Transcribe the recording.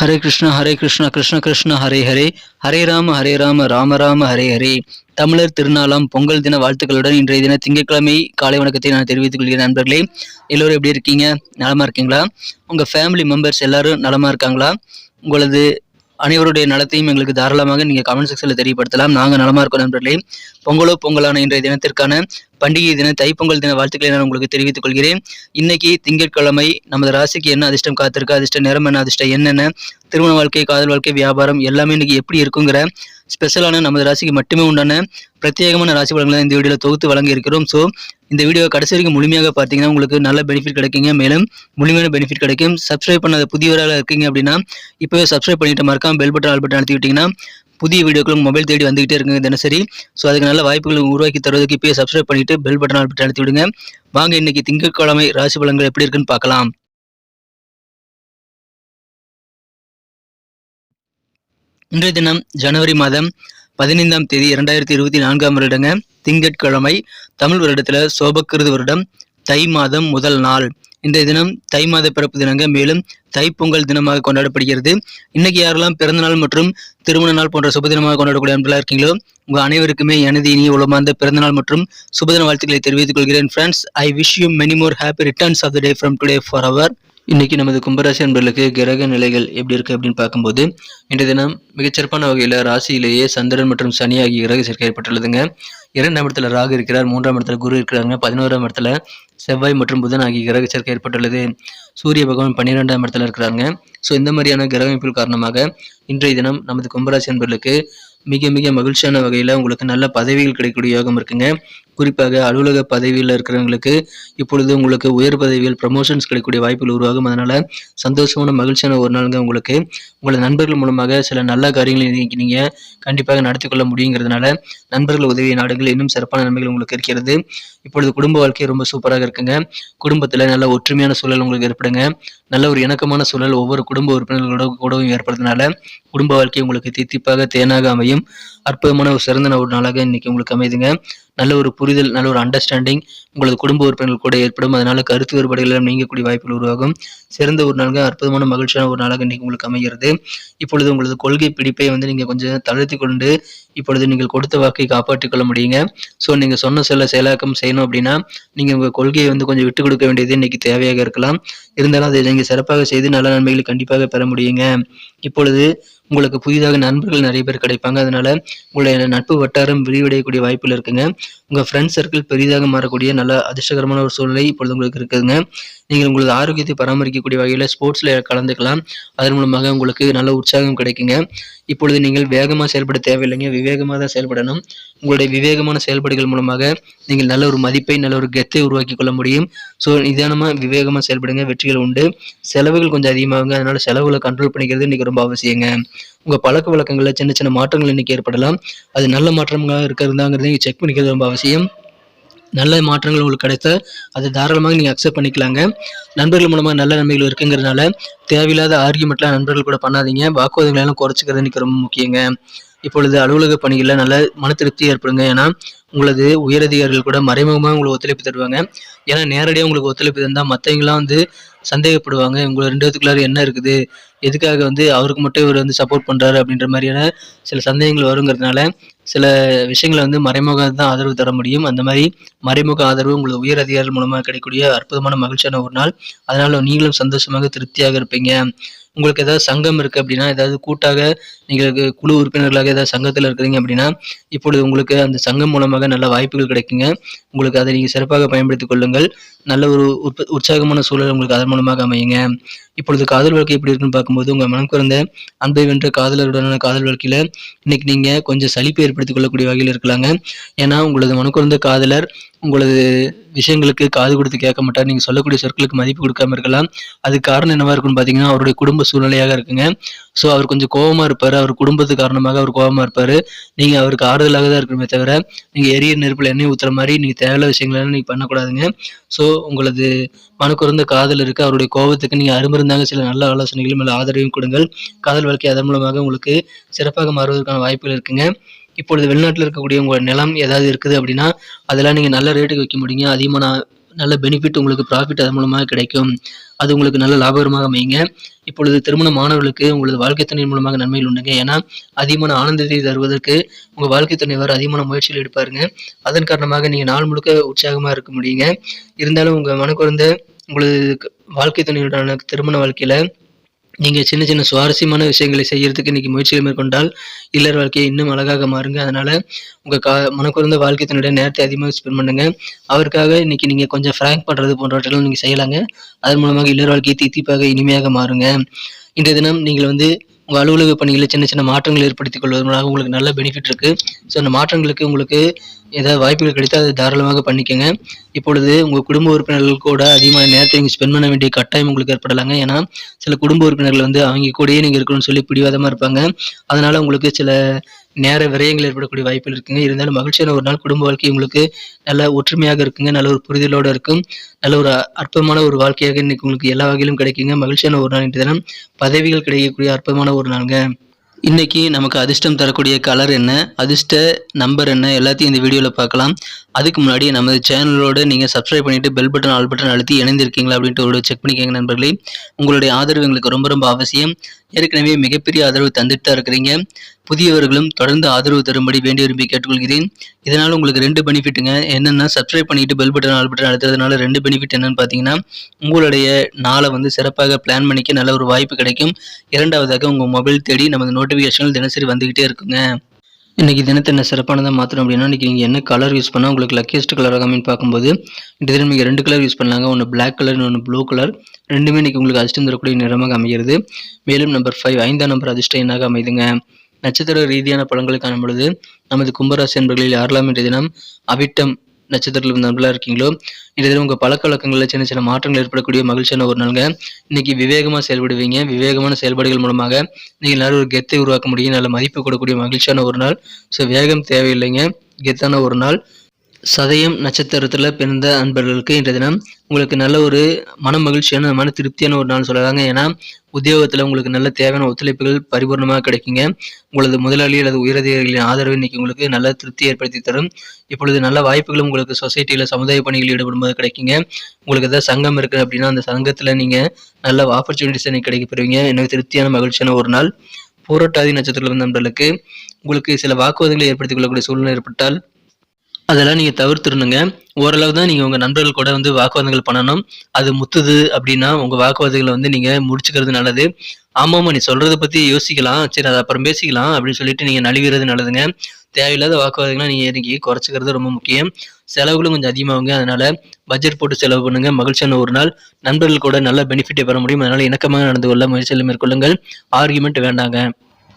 ஹரே கிருஷ்ணா ஹரே கிருஷ்ணா கிருஷ்ண கிருஷ்ண ஹரே ஹரே. ஹரே ராம ஹரே ராம ராம ராம ஹரே ஹரே. தமிழர் திருநாளாம் பொங்கல் தின வாழ்த்துக்களுடன் இன்றைய தின திங்கட்கிழமை காலை வணக்கத்தை நான் தெரிவித்துக் கொள்கிறேன் நண்பர்களே. எல்லோரும் எப்படி இருக்கீங்க? நலமா இருக்கீங்களா? உங்க ஃபேமிலி மெம்பர்ஸ் எல்லாரும் நலமா இருக்காங்களா? உங்களது அனைவருடைய நலத்தையும் எங்களுக்கு தாராளமாக நீங்கள் கமெண்ட் செக்ஷனில் தெரியப்படுத்தலாம். நாங்கள் நலமா இருக்கோம் நண்பர்களே. பொங்கலோ பொங்கலான இன்றைய தினத்திற்கான பண்டிகை தின தைப்பொங்கல் தின வாழ்த்துக்களை நான் உங்களுக்கு தெரிவித்துக் கொள்கிறேன். இன்னைக்கு திங்கட்கிழமை நமது ராசிக்கு என்ன அதிர்ஷ்டம் காத்திருக்கு? அதிர்ஷ்ட நேரம் என்ன? அதிர்ஷ்டம் என்னென்ன திருமண வாழ்க்கை காதல் வாழ்க்கை வியாபாரம் எல்லாமே இன்னைக்கு எப்படி இருக்குங்கிற ஸ்பெஷலான நமது ராசிக்கு மட்டுமே உண்டான பிரத்யேகமான ராசி பலன்களை இந்த வீடியோவில் தொகுத்து வழங்கி இருக்கிறோம் ஸோ இந்த வீடியோ கடைசி வரைக்கும் முழுமையாக பார்த்தீங்கன்னா உங்களுக்கு நல்ல பெனிஃபிட் கிடைக்குங்க. மேலும் முழுமையான பெனிஃபிட் கிடைக்கும். சப்ஸ்கிரைப் பண்ணாத புதியவராக இருக்கீங்க அப்படின்னா இப்போவே சப்ஸ்கிரைப் பண்ணிட்டு மறக்காம பெல் பட்டன் ஆல் பட்டன் அழுத்தி விட்டீங்கன்னா புதிய வீடியோக்களும் மொபைல் தேடி வந்துகிட்டே இருக்குங்க தினசரி. ஸோ அதுக்கு நல்ல வாய்ப்புகளை உருவாக்கி தருவதற்கு இப்போயே சப்ஸ்கிரைப் பண்ணிட்டு பெல் பட்டன் ஆல் பட்டன் அழுத்தி விடுங்க. வாங்க இன்னைக்கு திங்கட்கிழமை ராசி பலன்கள் எப்படி இருக்குன்னு பார்க்கலாம். இன்றைய தினம் ஜனவரி மாதம் பதினைந்தாம் தேதி இரண்டாயிரத்தி இருபத்தி நான்காம் வருடங்க திங்கட்கிழமை தமிழ் வருடத்துல சோபக்கிருது வருடம் தை மாதம் முதல் நாள். இன்றைய தினம் தை மாத பிறப்பு தினங்க மேலும் தைப்பொங்கல் தினமாக கொண்டாடப்படுகிறது. இன்னைக்கு யாரெல்லாம் பிறந்த நாள் மற்றும் திருமண நாள் போன்ற சுப தினமாக கொண்டாடக்கூடிய அன்பர்களாக இருக்கீங்களோ உங்க அனைவருக்குமே எனது இனிய உளமார்ந்த பிறந்த நாள் மற்றும் சுபதின வாழ்த்துக்களை தெரிவித்துக் கொள்கிறேன். Friends I wish you many more happy returns of the day from today for our இன்றைக்கி நமது கும்பராசி அன்பர்களுக்கு கிரக நிலைகள் எப்படி இருக்குது அப்படின்னு பார்க்கும்போது இன்றைய தினம் மிகச்சிறப்பான வகையில் ராசியிலேயே சந்திரன் மற்றும் சனி ஆகிய கிரக சேர்க்கை ஏற்பட்டுள்ளதுங்க. இரண்டாம் இடத்துல ராகு இருக்கிறார் மூன்றாம் இடத்துல குரு இருக்கிறாங்க பதினோராம் இடத்துல செவ்வாய் மற்றும் புதன் ஆகிய கிரக சேர்க்கை ஏற்பட்டுள்ளது. சூரிய பகவான் பன்னிரெண்டாம் இடத்துல இருக்கிறாங்க ஸோ இந்த மாதிரியான கிரக அமைப்புகள் காரணமாக இன்றைய தினம் நமது கும்பராசி அன்பர்களுக்கு மிக மிக மகிழ்ச்சியான வகையில் உங்களுக்கு நல்ல பதவிகள் கிடைக்கக்கூடிய யோகம் இருக்குங்க. குறிப்பாக அலுவலக பதவியில் இருக்கிறவங்களுக்கு இப்பொழுது உங்களுக்கு உயர் பதவிகள் ப்ரமோஷன்ஸ் கிடைக்கக்கூடிய வாய்ப்புகள் உருவாகும். அதனால சந்தோஷமான மகிழ்ச்சியான ஒரு நாளுங்க உங்களுக்கு. உங்களது நண்பர்கள் மூலமாக சில நல்ல காரியங்களை இன்னைக்கு நீங்க கண்டிப்பாக நடத்தி கொள்ள முடியுங்கிறதுனால நண்பர்கள் உதவிய நாடுகள் இன்னும் சிறப்பான நன்மைகள் உங்களுக்கு இருக்கிறது. இப்பொழுது குடும்ப வாழ்க்கை ரொம்ப சூப்பராக இருக்குங்க. குடும்பத்தில் நல்ல ஒற்றுமையான சூழல் உங்களுக்கு ஏற்படுங்க. நல்ல ஒரு இணக்கமான சூழல் ஒவ்வொரு குடும்ப உறுப்பினர்களோட கூடவும் ஏற்படுறதுனால குடும்ப வாழ்க்கை உங்களுக்கு தித்திப்பாக தேனாக அமையும். அற்புதமான ஒரு சிறந்த ஒரு நாளாக இன்னைக்கு உங்களுக்கு அமைதுங்க. நல்ல ஒரு புரிதல் நல்ல ஒரு அண்டர்ஸ்டாண்டிங் உங்களது குடும்ப உறுப்பினர்கள் கூட ஏற்படும். அதனால கருத்து வேறுபாடுகள் எல்லாம் நீங்கக்கூடிய வாய்ப்புகள் உருவாகும். சிறந்த ஒரு நாளாக அற்புதமான மகிழ்ச்சியான ஒரு நாளாக இன்றைக்கு உங்களுக்கு அமைகிறது. இப்பொழுது உங்களது கொள்கை பிடிப்பை வந்து நீங்கள் கொஞ்சம் தளர்த்தி கொண்டு இப்பொழுது நீங்கள் கொடுத்த வாக்கை காப்பாற்றிக் கொள்ள முடியுங்க. ஸோ நீங்கள் சொன்ன சில செயலாக்கம் செய்யணும் அப்படின்னா நீங்கள் உங்கள் கொள்கையை வந்து கொஞ்சம் விட்டு கொடுக்க வேண்டியது இன்னைக்கு தேவையாக இருக்கலாம். இருந்தாலும் அதை நீங்கள் சிறப்பாக செய்து நல்ல நன்மைகளை கண்டிப்பாக பெற முடியுங்க. இப்பொழுது உங்களுக்கு புதிதாக நண்பர்கள் நிறைய பேர் கிடைப்பாங்க. அதனால உங்களுடைய நட்பு வட்டாரம் விரிவடையக்கூடிய வாய்ப்புகள் இருக்குங்க. உங்கள் ஃப்ரெண்ட்ஸ் சர்க்கிள் பெரிதாக மாறக்கூடிய நல்ல அதிர்ஷ்டகரமான ஒரு சூழ்நிலை இப்பொழுது உங்களுக்கு இருக்குதுங்க. நீங்கள் உங்களது ஆரோக்கியத்தை பராமரிக்கக்கூடிய வகையில் ஸ்போர்ட்ஸில் கலந்துக்கலாம். அதன் மூலமாக உங்களுக்கு நல்ல உற்சாகம் கிடைக்குங்க. இப்பொழுது நீங்கள் வேகமாக செயல்பட தேவையில்லைங்க. விவேகமாக தான் செயல்படணும். உங்களுடைய விவேகமான செயல்பாடுகள் மூலமாக நீங்கள் நல்ல ஒரு மதிப்பை நல்ல ஒரு கெத்தை உருவாக்கி கொள்ள முடியும். ஸோ நிதானமாக விவேகமாக செயல்படுங்க. வெற்றிகள் உண்டு. செலவுகள் கொஞ்சம் அதிகமாகுங்க. அதனால செலவுகளை கண்ட்ரோல் பண்ணிக்கிறது இன்னைக்கு ரொம்ப அவசியங்க. உங்கள் பழக்க வழக்கங்களில் சின்ன சின்ன மாற்றங்கள் இன்னைக்கு ஏற்படலாம். அது நல்ல மாற்றங்களாக இருக்கிறதாங்கிறதையும் நீங்கள் செக் பண்ணிக்கிறது ரொம்ப அவசியம். நல்ல மாற்றங்கள் உங்களுக்கு கிடைத்த அதை தாராளமாக நீங்கள் அக்செப்ட் பண்ணிக்கலாங்க. நண்பர்கள் மூலமாக நல்ல நன்மைகள் இருக்குங்கிறதுனால தேவையில்லாத ஆர்கியூமெண்ட்லாம் நண்பர்கள் கூட பண்ணாதீங்க. வாக்குவாதங்களெல்லாம் குறைச்சிக்கிறது எனக்கு ரொம்ப முக்கியங்க. இப்பொழுது அலுவலக பணிகளில் நல்ல மன திருப்தி ஏற்படுங்க. ஏன்னா உங்களது உயரதிகாரிகள் கூட மறைமுகமாக உங்களுக்கு ஒத்துழைப்பு தருவாங்க. ஏன்னா நேரடியாக உங்களுக்கு ஒத்துழைப்பு தந்தால் மற்றவங்களாம் வந்து சந்தேகப்படுவாங்க. உங்களை ரெண்டு பேத்துக்குள்ளார என்ன இருக்குது? எதுக்காக வந்து அவருக்கு மட்டும் இவர் வந்து சப்போர்ட் பண்ணுறாரு அப்படின்ற மாதிரியான சில சந்தேகங்கள் வருங்கிறதுனால சில விஷயங்களை வந்து மறைமுக தான் ஆதரவு தர முடியும். அந்த மாதிரி மறைமுக ஆதரவு உங்களுக்கு உயர் அதிகாரிகள் மூலமாக கிடைக்கக்கூடிய அற்புதமான மகிழ்ச்சியான ஒரு நாள். அதனால் நீங்களும் சந்தோஷமாக திருப்தியாக இருப்பீங்க. உங்களுக்கு ஏதாவது சங்கம் இருக்குது அப்படின்னா ஏதாவது கூட்டாக நீங்கள் குழு உறுப்பினர்களாக ஏதாவது சங்கத்தில் இருக்கிறீங்க அப்படின்னா இப்பொழுது உங்களுக்கு அந்த சங்கம் மூலமாக நல்ல வாய்ப்புகள் கிடைக்குங்க. உங்களுக்கு அதை நீங்கள் சிறப்பாக பயன்படுத்திக் கொள்ளுங்கள். நல்ல ஒரு உற்ப உற்சாகமான சூழல் உங்களுக்கு அதன் மூலமாக அமையுங்க. இப்பொழுது காதல் வாழ்க்கை எப்படி இருக்குன்னு பார்க்கும்போது உங்கள் மனம் குறைந்த அன்பை வென்ற காதலருடனான காதல் வாழ்க்கையில் இன்னைக்கு நீங்கள் கொஞ்சம் சலிப்பை ஏற்படுத்திக் கொள்ளக்கூடிய வகையில் இருக்கலாங்க. ஏன்னா உங்களது மனம் குறைந்த காதலர் உங்களது விஷயங்களுக்கு காது கொடுத்து கேட்க மாட்டார். நீங்கள் சொல்லக்கூடிய சொற்களுக்கு மதிப்பு கொடுக்காம இருக்கலாம். அதுக்கு காரணம் என்னவா இருக்குன்னு பார்த்தீங்கன்னா அவருடைய குடும்ப சூழ்நிலையாக இருக்குங்க. ஸோ அவர் கொஞ்சம் கோபமாக இருப்பார். அவர் குடும்பத்து காரணமாக அவர் கோபமா இருப்பார். நீங்கள் அவருக்கு ஆறுதலாக தான் இருக்கணுமே தவிர நீங்கள் எரிய நெருப்பில் எண்ணெய் ஊற்றுற மாதிரி நீங்கள் தேவையில்லாத விஷயங்கள்லாம் நீங்கள் பண்ணக்கூடாதுங்க. ஸோ உங்களது மனக்குறந்த காதல் இருக்கு. அவருடைய கோபத்துக்கு நீங்கள் அருமருந்தாங்க. சில நல்ல ஆலோசனைகளும் இல்லை ஆதரவையும் கொடுங்கள். காதல் வாழ்க்கை அதன் மூலமாக உங்களுக்கு சிறப்பாக மாறுவதற்கான வாய்ப்புகள் இருக்குங்க. இப்பொழுது வெளிநாட்டில் இருக்கக்கூடிய உங்கள் நிலம் ஏதாவது இருக்குது அப்படின்னா அதெல்லாம் நீங்கள் நல்ல ரேட்டுக்கு வைக்க முடியுங்க. அதிகமான நல்ல பெனிஃபிட் உங்களுக்கு ப்ராஃபிட் அதன் மூலமாக கிடைக்கும். அது உங்களுக்கு நல்ல லாபகரமாக அமையுங்க. இப்பொழுது திருமண மாணவர்களுக்கு உங்களது வாழ்க்கை துணை மூலமாக நன்மைகள் உண்டுங்க. ஏன்னா அதிகமான ஆனந்தத்தை தருவதற்கு உங்கள் வாழ்க்கை துணைவர் அதிகமான முயற்சிகள் எடுப்பாருங்க. அதன் காரணமாக நீங்கள் நாள் முழுக்க உற்சாகமாக இருக்க முடியுங்க. இருந்தாலும் உங்கள் மனக்குறந்த உங்களது வாழ்க்கை துணையுடனான திருமண வாழ்க்கையில் நீங்கள் சின்ன சின்ன சுவாரஸ்யமான விஷயங்களை செய்கிறதுக்கு இன்றைக்கி முயற்சிகள் மேற்கொண்டால் இல்லற வாழ்க்கையை இன்னும் அழகாக மாறுங்க. அதனால் உங்கள் கா மனக்குறந்த வாழ்க்கை தன்னுடைய நேரத்தை அதிகமாக ஸ்பெண்ட் பண்ணுங்க. அவருக்காக இன்றைக்கி நீங்கள் கொஞ்சம் ஃப்ராங்க் பண்ணுறது போன்றவற்றெல்லாம் நீங்கள் செய்யலாங்க. அதன் மூலமாக இல்லற வாழ்க்கையை தித்திப்பாக இனிமையாக மாறுங்க. இன்றைய தினம் நீங்கள் வந்து உங்கள் அலுவலக பணிகளில் சின்ன சின்ன மாற்றங்கள் ஏற்படுத்திக் கொள்வதன் மூலமாக உங்களுக்கு நல்ல பெனிஃபிட் இருக்குது ஸோ அந்த மாற்றங்களுக்கு உங்களுக்கு ஏதாவது வாய்ப்புகள் கிடைத்தால் அதை தாராளமாக பண்ணிக்கோங்க. இப்பொழுது உங்கள் குடும்ப உறுப்பினர்கள் கூட அதிகமான நேரத்தை நீங்கள் ஸ்பெண்ட் பண்ண வேண்டிய கட்டாயம் உங்களுக்கு ஏற்படலாங்க. ஏன்னா சில குடும்ப உறுப்பினர்கள் வந்து அவங்க கூடயே நீங்கள் இருக்கணும்னு சொல்லி பிடிவாதமாக இருப்பாங்க. அதனால் உங்களுக்கு சில நேர விரயங்கள் ஏற்படக்கூடிய வாய்ப்புகள் இருக்குங்க. இருந்தாலும் மகிழ்ச்சியான ஒரு நாள் குடும்ப வாழ்க்கை உங்களுக்கு நல்ல ஒற்றுமையாக இருக்குங்க. நல்ல ஒரு புரிதலோடு இருக்கும். நல்ல ஒரு அற்பமான ஒரு வாழ்க்கையாக இன்னைக்கு உங்களுக்கு எல்லா வகையிலும் கிடைக்குங்க. மகிழ்ச்சியான ஒரு நாள் இன்றைய தினம். பதவிகள் கிடைக்கக்கூடிய அற்பமான ஒரு நாளுங்க. இன்னைக்கு நமக்கு அதிர்ஷ்டம் தரக்கூடிய கலர் என்ன? அதிர்ஷ்ட நம்பர் என்ன? எல்லாத்தையும் இந்த வீடியோவில் பார்க்கலாம். அதுக்கு முன்னாடி நமது சேனலோடு நீங்கள் சப்ஸ்கிரைப் பண்ணிவிட்டு பெல் பட்டன் ஆல் பட்டன் அழுத்தி இணைந்திருக்கீங்களா அப்படின்ட்டு ஒரு செக் பண்ணிக்கோங்க நண்பர்களே. உங்களுடைய ஆதரவு எங்களுக்கு ரொம்ப ரொம்ப அவசியம். ஏற்கனவே மிகப்பெரிய ஆதரவு தந்துட்டு தான் இருக்கிறீங்க. புதியவர்களும் தொடர்ந்து ஆதரவு தரும்படி வேண்டி விரும்பி கேட்டுக்கொள்கிறேன். இதனால் உங்களுக்கு ரெண்டு பெனிஃபிட்டுங்க. என்னென்னா சப்ஸ்கிரைப் பண்ணிட்டு பெல் பட்டன் ஆல் பட்டன் அழுத்துறதுனால ரெண்டு பெனிஃபிட் என்னன்னு பார்த்தீங்கன்னா உங்களுடைய நாளை வந்து சிறப்பாக பிளான் பண்ணிக்க நல்ல ஒரு வாய்ப்பு கிடைக்கும். இரண்டாவதாக உங்கள் மொபைல் தேடி நமது நோட்டிஃபிகேஷன்கள் தினசரி வந்துக்கிட்டே இருக்குங்க. இன்றைக்கி தினத்தை என்ன சிறப்பானதாக மாற்றணும் அப்படின்னா இன்றைக்கி நீங்கள் என்ன கலர் யூஸ் பண்ணால் உங்களுக்கு லக்கியஸ்ட் கலர் ஆகாமின்னு பார்க்கும்போது இந்த தினம் நீங்கள் ரெண்டு கலர் யூஸ் பண்ணலாங்க. ஒன்று பிளாக் கலர் ஒன்று ப்ளூ கலர் ரெண்டுமே இன்றைக்கி உங்களுக்கு அதிர்ஷ்டம் தரக்கூடிய நிறமாக அமைகிறது. மேலும் நம்பர் ஃபைவ் ஐந்தாம் நம்பர் அதிர்ஷ்டம் என்னாக அமைதுங்க. நட்சத்திர ரீதியான பலன்களை காணும் பொழுது நமது கும்பராசி என்பர்களில் யாரெல்லாம் இன்றைய தினம் அவிட்டம் நட்சத்திரத்தில் நண்பர்களாக இருக்கீங்களோ இன்றைய தினம் உங்கள் பழக்க வழக்கங்களில் சின்ன சின்ன மாற்றங்கள் ஏற்படக்கூடிய மகிழ்ச்சியான ஒரு நாளுங்க. இன்னைக்கு விவேகமாக செயல்படுவீங்க. விவேகமான செயல்பாடுகள் மூலமாக நீங்கள் நல்ல ஒரு கெத்தை உருவாக்க முடியும். நல்ல மதிப்பு கொடுக்கக்கூடிய மகிழ்ச்சியான ஒரு நாள். ஸோ வேகம் தேவையில்லைங்க. கெத்தான ஒரு நாள். சதயம் நட்சத்திரத்தில் பிறந்த அன்பர்களுக்கு இன்றைய தினம் உங்களுக்கு நல்ல ஒரு மன மகிழ்ச்சியான மன திருப்தியான ஒரு நாள் சொல்லலாங்க. ஏன்னா உத்தியோகத்தில் உங்களுக்கு நல்ல தேவையான ஒத்துழைப்புகள் பரிபூர்ணமாக கிடைக்குங்க. உங்களது முதலாளி அல்லது உயரதிகாரிகளின் ஆதரவு இன்னைக்கு உங்களுக்கு நல்ல திருப்தி ஏற்படுத்தி தரும். இப்பொழுது நல்ல வாய்ப்புகளும் உங்களுக்கு சொசைட்டியில் சமுதாய பணிகளில் ஈடுபடும்போது கிடைக்குங்க. உங்களுக்கு ஏதாவது சங்கம் இருக்குது அப்படின்னா அந்த சங்கத்தில் நீங்கள் நல்ல ஆப்பர்ச்சுனிட்டிஸ் இன்னைக்கு கிடைக்க பெறுவீங்க. எனக்கு திருப்தியான மகிழ்ச்சியான ஒரு நாள். பூரட்டாதி நட்சத்திரத்தில் நண்பர்களுக்கு உங்களுக்கு சில வாக்குவாதங்களை ஏற்படுத்திக் கொள்ளக்கூடிய சூழ்நிலை ஏற்பட்டால் அதெல்லாம் நீங்கள் தவிர்த்துடணுங்க. ஓரளவு தான் நீங்கள் உங்கள் நண்பர்கள் கூட வந்து வாக்குவாதங்கள் பண்ணணும். அது முத்துது அப்படின்னா உங்கள் வாக்குவாதங்களை வந்து நீங்கள் முடிச்சுக்கிறது நல்லது. ஆமாம்மா நீ சொல்கிறத பற்றி யோசிக்கலாம். சரி அதை அப்புறம் பேசிக்கலாம் அப்படின்னு சொல்லிட்டு நீங்கள் நழுவிறது நல்லதுங்க. தேவையில்லாத வாக்குவாதங்களை நீங்கள் இறங்கி குறைச்சிக்கிறது ரொம்ப முக்கியம். செலவுகளும் கொஞ்சம் அதிகமாகுங்க. அதனால் பட்ஜெட் போட்டு செலவு பண்ணுங்கள் மகிழ்ச்சியான ஒரு நாள். நண்பர்கள் கூட நல்ல பெனிஃபிட்டை பெற முடியும். அதனால் இணக்கமாக நடந்து கொள்ள முயற்சியில் மேற்கொள்ளுங்கள். ஆர்குமெண்ட் வேண்டாங்க.